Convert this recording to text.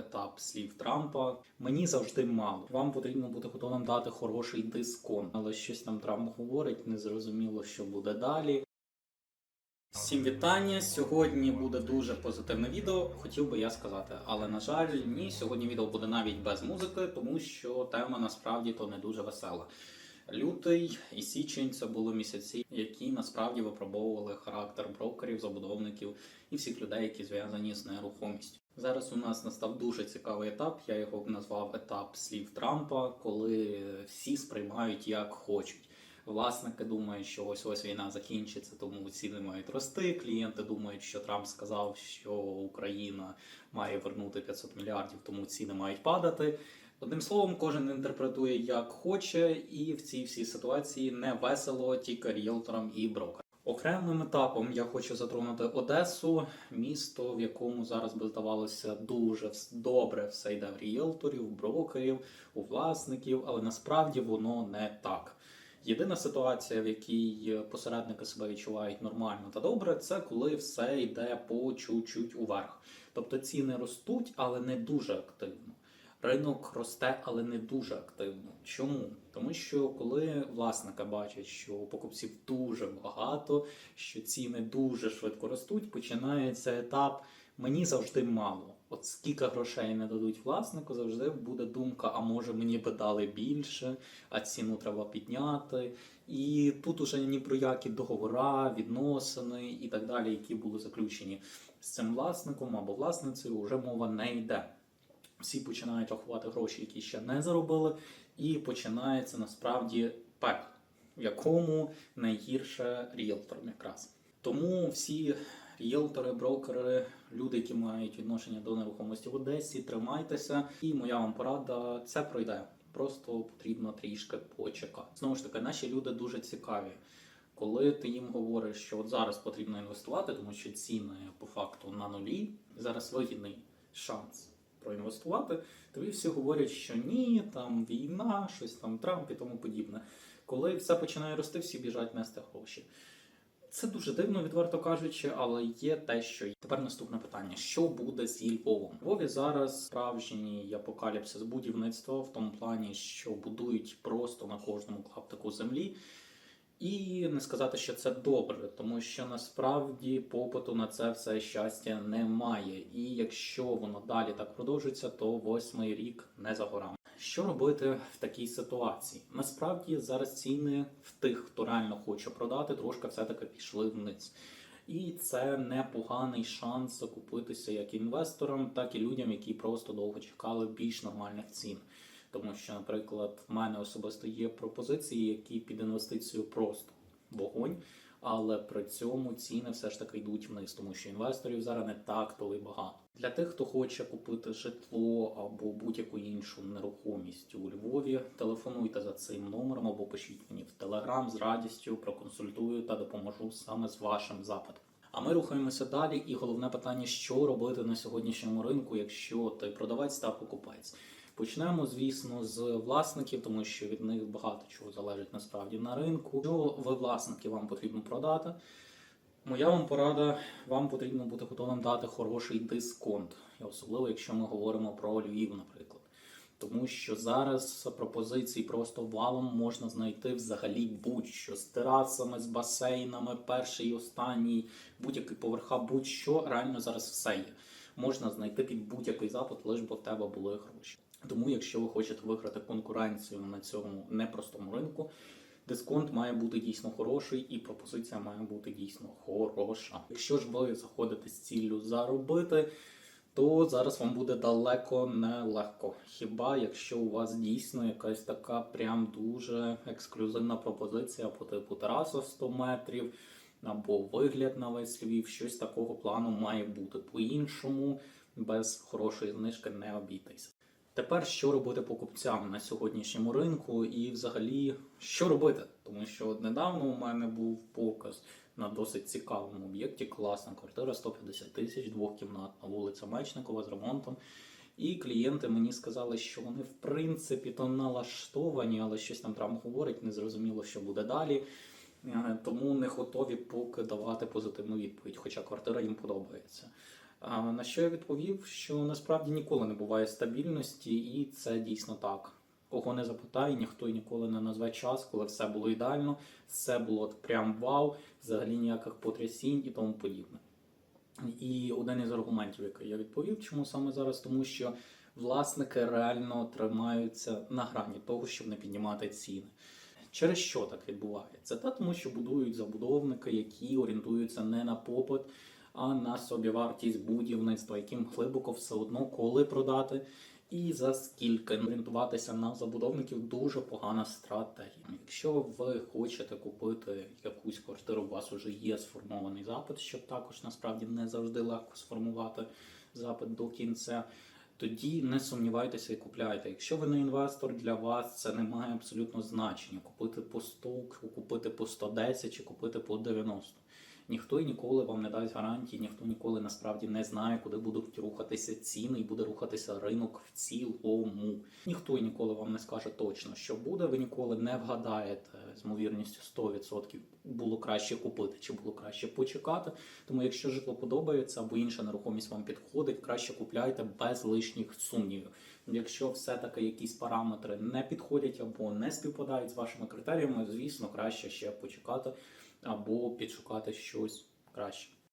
етап слів Трампа. Мені завжди мало. Вам потрібно бути готовим дати хороший дисконт, але щось там Трамп говорить, незрозуміло, що буде далі. Всім вітання! Сьогодні буде дуже позитивне відео, хотів би я сказати. Але на жаль, ні, сьогодні відео буде навіть без музики, тому що тема насправді то не дуже весела. Лютий і січень це були місяці, які насправді випробовували характер брокерів, забудовників і всіх людей, які зв'язані з нерухомістю. Зараз у нас настав дуже цікавий етап. Я його назвав етап слів Трампа, коли всі сприймають як хочуть. Власники думають, що ось ось війна закінчиться, тому ціни мають рости. Клієнти думають, що Трамп сказав, що Україна має вернути 500 мільярдів, тому ціни мають падати. Одним словом, кожен інтерпретує як хоче, і в цій всій ситуації не весело тільки ріелторам і брокерам. Окремим етапом я хочу затронути Одесу, місто, в якому зараз би здавалося дуже добре все йде в ріелторів, брокерів, у власників, але насправді воно не так. Єдина ситуація, в якій посередники себе відчувають нормально та добре, це коли все йде по чуть-чуть уверх. Тобто ціни ростуть, але не дуже активно. Ринок росте, але не дуже активно. Чому? Тому що коли власники бачать, що покупців дуже багато, що ціни дуже швидко ростуть, починається етап мені завжди мало. От скільки грошей не дадуть власнику, завжди буде думка: а може мені би дали більше, а ціну треба підняти. І тут уже ні про які договора, відносини і так далі, які були заключені з цим власником або власницею, вже мова не йде. Всі починають рахувати гроші, які ще не заробили, і починається насправді пекло, в якому найгірше ріелторам якраз. Тому всі ріелтори, брокери, люди, які мають відношення до нерухомості в Одесі, тримайтеся. І моя вам порада це пройде. Просто потрібно трішки почекати. Знову ж таки, наші люди дуже цікаві. Коли ти їм говориш, що от зараз потрібно інвестувати, тому що ціни по факту на нулі, зараз вигідний шанс проінвестувати, тобі всі говорять, що ні, там війна, щось там Трамп і тому подібне. Коли все починає рости, всі біжать нести гроші. Це дуже дивно, відверто кажучи, але є те, що є. Тепер наступне питання: що буде зі Львовом? У Львові зараз справжній апокаліпсис будівництва в тому плані, що будують просто на кожному клаптику землі. І не сказати, що це добре, тому що насправді попиту на це все щастя немає. І якщо воно далі так продовжиться, то восьмий рік не за горами. Що робити в такій ситуації? Насправді зараз ціни в тих, хто реально хоче продати, трошки все-таки пішли вниз. І це непоганий шанс закупитися як інвесторам, так і людям, які просто довго чекали більш нормальних цін. Тому що, наприклад, в мене особисто є пропозиції, які під інвестицію просто вогонь, але при цьому ціни все ж таки йдуть вниз, тому що інвесторів зараз не так то й багато. Для тих, хто хоче купити житло або будь-яку іншу нерухомість у Львові, телефонуйте за цим номером або пишіть мені в Телеграм з радістю, проконсультую та допоможу саме з вашим запитом. А ми рухаємося далі. І головне питання, що робити на сьогоднішньому ринку, якщо ти продавець та покупець. Почнемо, звісно, з власників, тому що від них багато чого залежить насправді на ринку. Що ви власники вам потрібно продати? Моя вам порада, вам потрібно бути готовим дати хороший дисконт, і особливо якщо ми говоримо про Львів, наприклад. Тому що зараз пропозицій просто валом можна знайти взагалі будь-що з терасами, з басейнами, перший і останній, будь-який поверха, будь-що реально зараз все є. Можна знайти під будь-який запит, лише бо в тебе були гроші. Тому, якщо ви хочете виграти конкуренцію на цьому непростому ринку, дисконт має бути дійсно хороший, і пропозиція має бути дійсно хороша. Якщо ж ви заходите з ціллю заробити, то зараз вам буде далеко не легко. Хіба якщо у вас дійсно якась така прям дуже ексклюзивна пропозиція по типу тераса 100 метрів, або вигляд на весь Львів, щось такого плану має бути. По-іншому без хорошої знижки не обійтися. Тепер що робити покупцям на сьогоднішньому ринку, і взагалі що робити? Тому що недавно у мене був показ на досить цікавому об'єкті. Класна квартира 150 тисяч, двохкімнатна вулиця Мечникова з ремонтом. І клієнти мені сказали, що вони в принципі то налаштовані, але щось там Трамп говорить, незрозуміло, що буде далі. Е, Тому не готові поки давати позитивну відповідь, хоча квартира їм подобається. На що я відповів, що насправді ніколи не буває стабільності, і це дійсно так. Кого не запитає, ніхто ніколи не назве час, коли все було ідеально, все було прям вау, взагалі ніяких потрясінь і тому подібне. І один із аргументів, який я відповів, чому саме зараз, тому що власники реально тримаються на грані того, щоб не піднімати ціни. Через що так відбувається? Та тому, що будують забудовники, які орієнтуються не на попит, а на собівартість будівництва, яким глибоко все одно коли продати. І за скільки орієнтуватися на забудовників дуже погана стратегія. Якщо ви хочете купити якусь квартиру, у вас вже є сформований запит, що також насправді не завжди легко сформувати запит до кінця. Тоді не сумнівайтеся і купляйте. Якщо ви не інвестор, для вас це не має абсолютно значення. Купити по 100, купити по 110 чи купити по 90. Ніхто і ніколи вам не дасть гарантії, ніхто ніколи насправді не знає, куди будуть рухатися ціни і буде рухатися ринок в цілому. Ніхто і ніколи вам не скаже точно, що буде. Ви ніколи не вгадаєте з ймовірністю 100% було краще купити чи було краще почекати. Тому, якщо житло подобається або інша нерухомість вам підходить, краще купляйте без лишніх сумнівів. Якщо все-таки якісь параметри не підходять або не співпадають з вашими критеріями, звісно, краще ще почекати або підшукати щось краще.